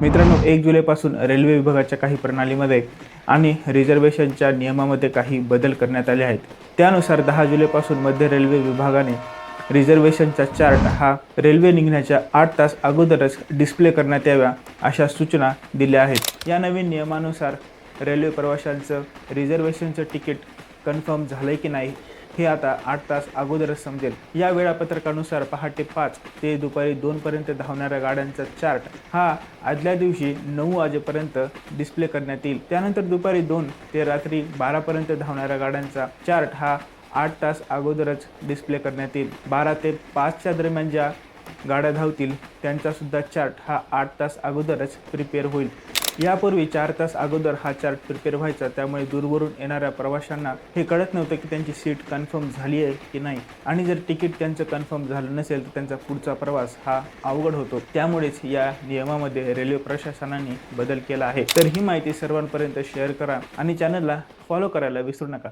मित्रांनो एक जुलैपासून रेल्वे विभागाच्या काही प्रणालीमध्ये आणि रिझर्वेशनच्या नियमामध्ये काही बदल करण्यात आले आहेत. त्यानुसार दहा जुलैपासून मध्य रेल्वे विभागाने रिझर्वेशनचा चार्ट हा रेल्वे निघण्याच्या आठ तास अगोदरच डिस्प्ले करण्यात याव्या अशा सूचना दिल्या आहेत. या नवीन नियमानुसार रेल्वे प्रवाशांचं रिझर्वेशनचं तिकीट कन्फर्म झालं की नाही हे आता आठ तास अगोदरच समजेल. या वेळापत्रकानुसार पहाटे पाच ते दुपारी दोनपर्यंत धावणाऱ्या गाड्यांचा चार्ट हा आदल्या दिवशी नऊ वाजेपर्यंत डिस्प्ले करण्यात येईल. त्यानंतर दुपारी दोन ते रात्री बारापर्यंत धावणाऱ्या गाड्यांचा चार्ट हा आठ तास अगोदरच डिस्प्ले करण्यात येईल. बारा ते पाचच्या दरम्यान ज्या गाड्या धावतील त्यांचासुद्धा चार्ट हा आठ तास अगोदरच प्रिपेअर होईल. यापूर्वी चार तास अगोदर हा चार्ट प्रिपेअर व्हायचा त्यामुळे दूरवरून येणाऱ्या प्रवाशांना हे कळत नव्हतं की त्यांची सीट कन्फर्म झाली आहे की नाही. आणि जर तिकीट त्यांचं कन्फर्म झालं नसेल तर त्यांचा पुढचा प्रवास हा अवघड होतो. त्यामुळेच या नियमामध्ये रेल्वे प्रशासनाने बदल केला आहे. तर ही माहिती सर्वांपर्यंत शेअर करा आणि चॅनलला फॉलो करायला विसरू नका.